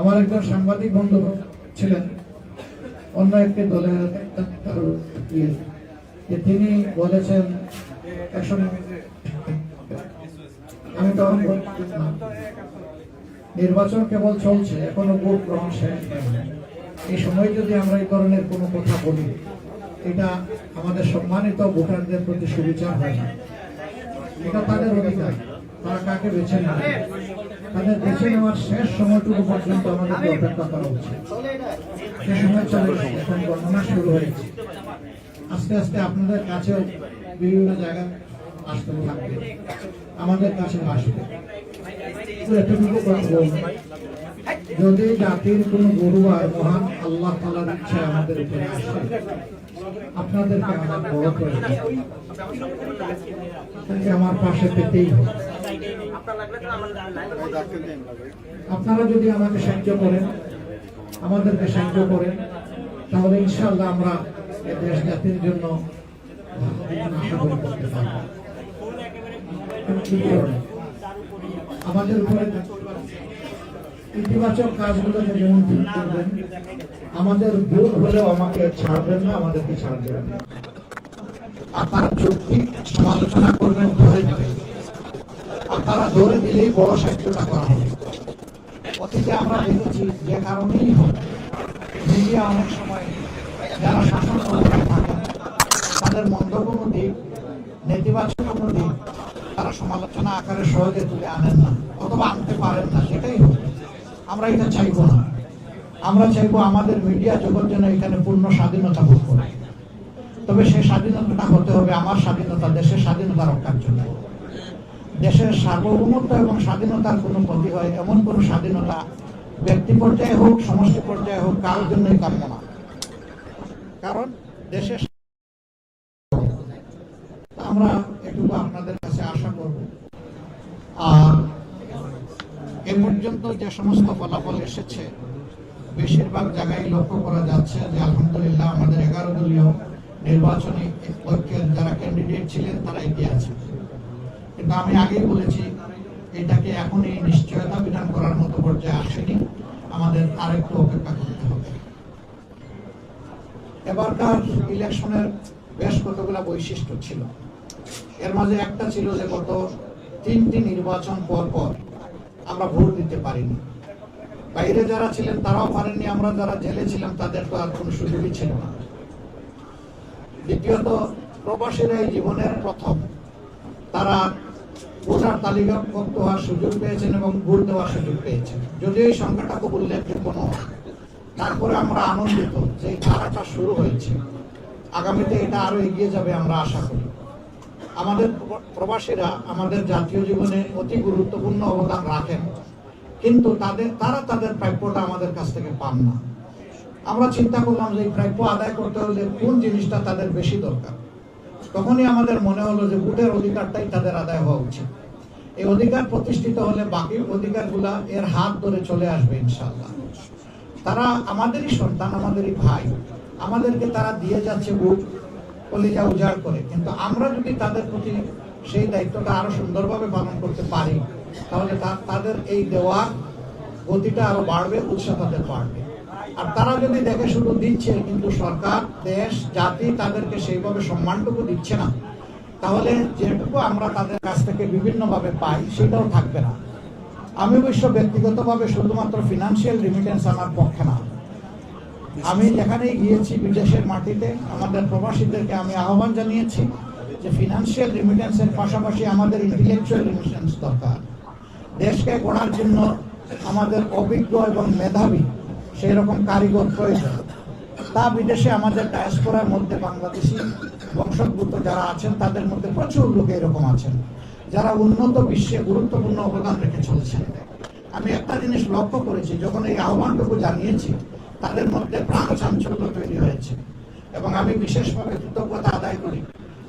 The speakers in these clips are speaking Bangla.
আমার একজন সাংবাদিক বন্ধু ছিলেন। অন্য একটি দলের ইয়ে, তিনি বলেছেন আমি তখন নির্বাচন কেবল চলছে এখনও ভোট গ্রহণ শেষ এই সময় যদি আমরা এই ধরনের কোনো কথা বলি এটা আমাদের সম্মানিত ভোটারদের প্রতি সুবিচার হয় না। এটা তাদের অধিকার। তারা কাকে বেছে নেবে? তাদের বেছে নেওয়ার শেষ সময়টুকু পর্যন্ত আমাদেরকে অপেক্ষা করা উচিত। সে সময় চলে এখন গণনা শুরু হয়েছে। আস্তে আস্তে আপনাদের কাছেও বিভিন্ন জায়গায় আসতে থাকবে। আমাদের কাছে আসবে। এতটুকু। যদি জাতির কোন গরু আর মহান আল্লাহ তালার ইচ্ছা আমাদের উপরে আসে, আপনাদেরকে আমার বড় করে আমার পাশে পেতেই হবে। আপনারা যদি আমাকে সাহায্য করেন, আমাদেরকে সাহায্য করেন, তাহলে ইনশাল্লাহ আমরা দেশ জাতির জন্য? আমাদের উপরে ইতিবাচক কাজগুলোকে যেমন ঠিক করবেন, আমাদের ভুল হলেও আমাকে ছাড়বেন না, আমাদেরকে ছাড়বেন আপনারা যুক্তি সমালোচনা করবেন ধরে আপনারা ধরে দিলেই বড় সাহিত্যটা করা হবে। অতীতে আমরা দেখেছি যে কারণেই হোক মিডিয়া অনেক সময় যারা শাসন তাদের কোনো দিক নেতিবাচক কোনো দিক তারা সমালোচনা আকারে সহজে তুলে আনেন না অথবা আনতে পারেন না, সেটাই হোক। আমরা এটা চাইব না। আমরা চাইব আমাদের মিডিয়া জগৎ যেন এখানে পূর্ণ স্বাধীনতা ভোগ করে। তবে সেই স্বাধীনতাটা হতে হবে, আমার স্বাধীনতা, দেশের স্বাধীনতা রক্ষার জন্য। দেশের সার্বভৌমত্ব এবং স্বাধীনতার কোনো ক্ষতি হয়, এমন কোনো স্বাধীনতা ব্যক্তি পর্যায়ে হোক, সমষ্টি পর্যায়ে হোক, কারোর জন্যই কাম্য না। কারণ দেশের আমরা একটু আপনাদের কাছে আশা করব। আর এ পর্যন্ত যে সমস্ত ফলাফল এসেছে, বেশিরভাগ জায়গায় লক্ষ্য করা যাচ্ছে যে আলহামদুলিল্লাহ আমাদের এগারো দলীয় নির্বাচনী ঐক্যের যারা ক্যান্ডিডেট ছিলেন, তারা এগিয়ে আছে কিন্তু আমি আগেই বলেছি, এটাকে নিশ্চয়তা বিধান করার মতো পর্যায়ে আসেনি। আমাদের আরেকটু অপেক্ষা করতে হবে। এবারকার ইলেকশনের বেশ কতগুলা বৈশিষ্ট্য ছিল। এর মাঝে একটা ছিল যে গত তিনটি নির্বাচন পর পর আমরা ভোট দিতে পারিনি। বাইরে যারা ছিলেন তারাও পারেননি, আমরা যারা জেলে ছিলাম তাদের তো আর কোনো সুযোগই ছিল না। দ্বিতীয়ত প্রবাসীরা এই জীবনের প্রথম। তারা ভোটার তালিকাভুক্ত হওয়ার সুযোগ পেয়েছেন এবং ভোট দেওয়ার সুযোগ পেয়েছেন। যদিও এই সংখ্যাটা খুব উল্লেখযোগ্য নয়। তারপরে আমরা আনন্দিত যে ধারাটা শুরু হয়েছে। আগামীতে এটা আরও এগিয়ে যাবে আমরা আশা করি। আমাদের প্রবাসীরা আমাদের জাতীয় জীবনে অতি গুরুত্বপূর্ণ অবদান রাখেন। কিন্তু তাদের তারা তাদের প্রাপ্যটা আমাদের কাছ থেকে পান না। আমরা চিন্তা করলাম যে এই প্রাপ্য আদায় করতে হলে কোন জিনিসটা তাদের বেশি দরকার? তখনই আমাদের মনে হলো যে ভোটের অধিকারটাই তাদের আদায় হওয়া উচিত। এই অধিকার প্রতিষ্ঠিত হলে বাকি অধিকারগুলা এর হাত ধরে চলে আসবে ইনশাল্লাহ তারা আমাদেরই সন্তান, আমাদেরই ভাই। আমাদেরকে তারা দিয়ে যাচ্ছে বুক কলিজা উজাড় করে। কিন্তু আমরা যদি তাদের প্রতি সেই দায়িত্বটা আরও সুন্দরভাবে পালন করতে পারি, তাহলে তাদের এই দেওয়ার গতিটা আরও বাড়বে, উৎসাহ তাদের বাড়বে। আর তারা যদি দেখে শুধু দিচ্ছে, কিন্তু সরকার, দেশ, জাতি তাদেরকে সেইভাবে সম্মানটুকু দিচ্ছে না, তাহলে যেটুকু আমরা তাদের কাছ থেকে বিভিন্নভাবে পাই, সেটাও থাকবে না। আমি অবশ্য ব্যক্তিগতভাবে শুধুমাত্র ফিনান্সিয়াল রিমিটেন্স আমার পক্ষে না। আমি যেখানেই গিয়েছি বিদেশের মাটিতে, আমাদের প্রবাসীদেরকে আমি আহ্বান জানিয়েছি যে ফিনান্সিয়াল রিমিটেন্সের পাশাপাশি আমাদের ইন্টেলেকচুয়াল রিমিটেন্স দরকার। দেশকে গড়ার জন্য আমাদের অভিজ্ঞ এবং মেধাবী সেই রকম কারিগর প্রয়োজন। তা বিদেশে আমাদের ডায়াসপোরার মধ্যে বাংলাদেশি বংশোদ্ভূত যারা আছেন, তাদের মধ্যে প্রচুর লোক এরকম আছেন, যারা উন্নত বিশ্বে গুরুত্বপূর্ণ অবদান রেখে চলছেন। আমি একটা জিনিস লক্ষ্য করেছি, যখন এই আহ্বানটুকু জানিয়েছি, তাদের মধ্যে প্রাণ চাঞ্চল্য তৈরি হয়েছে। এবং আমি বিশেষভাবে কৃতজ্ঞতা আদায় করি,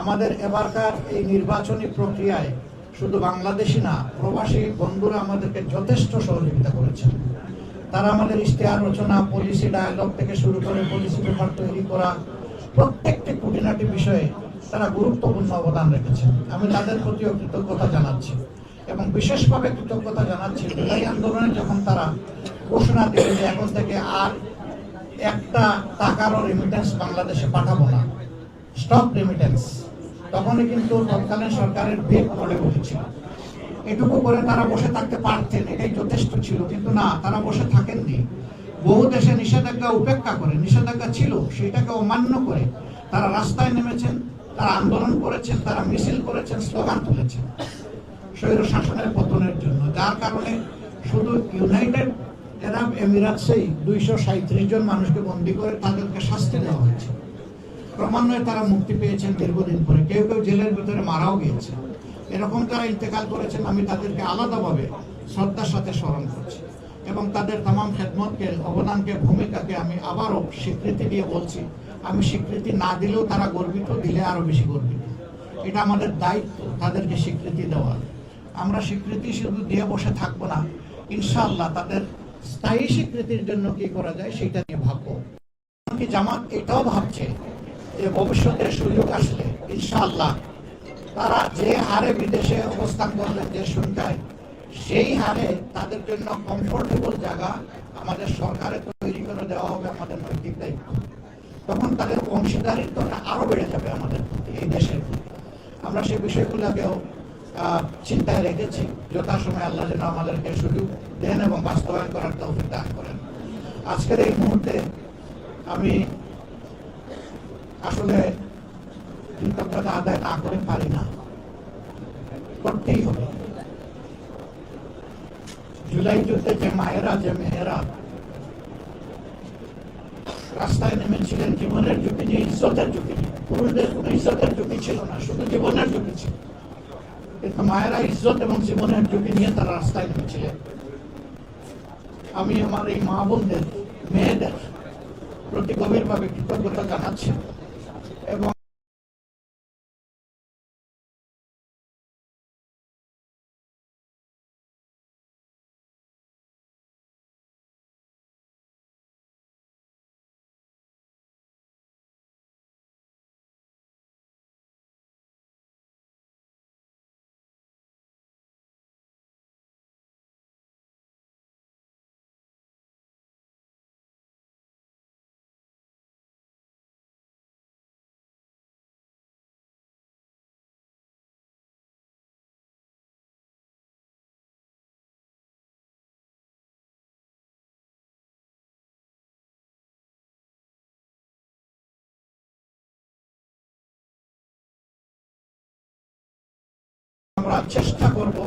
আমাদের এবারকার এই নির্বাচনী প্রক্রিয়ায় শুধু বাংলাদেশি না, প্রবাসী বন্ধুরা আমাদেরকে যথেষ্ট সহযোগিতা করেছেন। তারা আমাদের ইশতেহার রচনা পলিসি ডায়ালগ থেকে শুরু করে পলিসি পেপার তৈরি করা প্রত্যেকটি খুঁটিনাটি বিষয়ে তারা গুরুত্বপূর্ণ অবদান রেখেছেন। আমি তাদের প্রতিও কৃতজ্ঞতা জানাচ্ছি এবং বিশেষভাবে কৃতজ্ঞতা জানাচ্ছি জুলাই আন্দোলনে যখন তারা ঘোষণা দিল যে এখন থেকে আর একটা টাকারও রেমিটেন্স বাংলাদেশে পাঠাবো না স্টক রেমিটেন্স তখনই কিন্তু তৎকালীন সরকারের বেগ পড়ে বসেছিল এটুকু করে তারা বসে থাকতে পারতেন, এটাই যথেষ্ট ছিল, কিন্তু না, তারা বসে থাকেননি। বহু দেশে নিষেধাজ্ঞা উপেক্ষা করে, নিষেধাজ্ঞা ছিল সেটাকে অমান্য করে। তারা রাস্তায় নেমেছেন, তারা আন্দোলন করেছেন, তারা মিছিল করেছেন, স্লোগান তুলেছেন স্বৈর শাসনের পতনের জন্য। যার কারণে শুধু ইউনাইটেড আরব এমিরাতসেই দুইশো সাঁত্রিশ জন মানুষকে বন্দী করে তাদেরকে শাস্তি দেওয়া হয়েছে। ক্রমান্বয়ে তারা মুক্তি পেয়েছেন দীর্ঘদিন পরে। কেউ কেউ জেলের ভিতরে মারাও গিয়েছে এরকম তারা ইন্তেকাল করেছেন, আমি তাদেরকে আলাদাভাবে শ্রদ্ধার সাথে স্মরণ করছি। এবং তাদের তামাম খেদমতকে, অবদানকে, ভূমিকাকে আমি আবারও স্বীকৃতি দিয়ে বলছি, আমি স্বীকৃতি না দিলেও তারা গর্বিত, দিলে আরও বেশি গর্বিত। এটা আমাদের দায়িত্ব, তাদেরকে স্বীকৃতি দেওয়া। আমরা স্বীকৃতি শুধু দিয়ে বসে থাকব না, ইনশাআল্লাহ তাদের স্থায়ী স্বীকৃতির জন্য কি করা যায় সেটা নিয়ে ভাববো। এমনকি জামাত এটাও ভাবছে যে ভবিষ্যতের সুযোগ আসলে, ইনশাআল্লাহ তারা যে হারে বিদেশে অবস্থান করবেন যে সংখ্যায় সেই হারে তাদের জন্য কমফোর্টেবল জায়গা আমাদের সরকারে তৈরি করে দেওয়া হবে আমাদের নৈতিক দায়িত্ব। তখন তাদের অংশীদারিত্বটা আরও বেড়ে যাবে আমাদের এই দেশের। আমরা সেই বিষয়গুলোকেও চিন্তায় রেখেছি, যথাসময় আল্লাহ যেন আমাদেরকে সুযোগ দেন এবং বাস্তবায়ন করার তৌফিক দান করেন। আজকের এই মুহূর্তে আমি আসলে আদায় না করে পারি না। করতেই হবে। জুলাই যুদ্ধে যে মায়েরা, যে মেয়েরা রাস্তায় নেমেছিলেন, জীবনের ঝুঁকি ঝুঁকি পুরুষদের কোনো ইজ্জতের ঝুঁকি ছিল না, শুধু জীবনের ঝুঁকি ছিল। কিন্তু মায়েরা ইজ্জত এবং জীবনের ঝুঁকি নিয়ে তারা রাস্তায় নেমেছিলেন। আমি আমার এই মা বোনদের, মেয়েদের প্রতি গভীরভাবে কৃতজ্ঞতা জানাচ্ছি। আমরা চেষ্টা করব।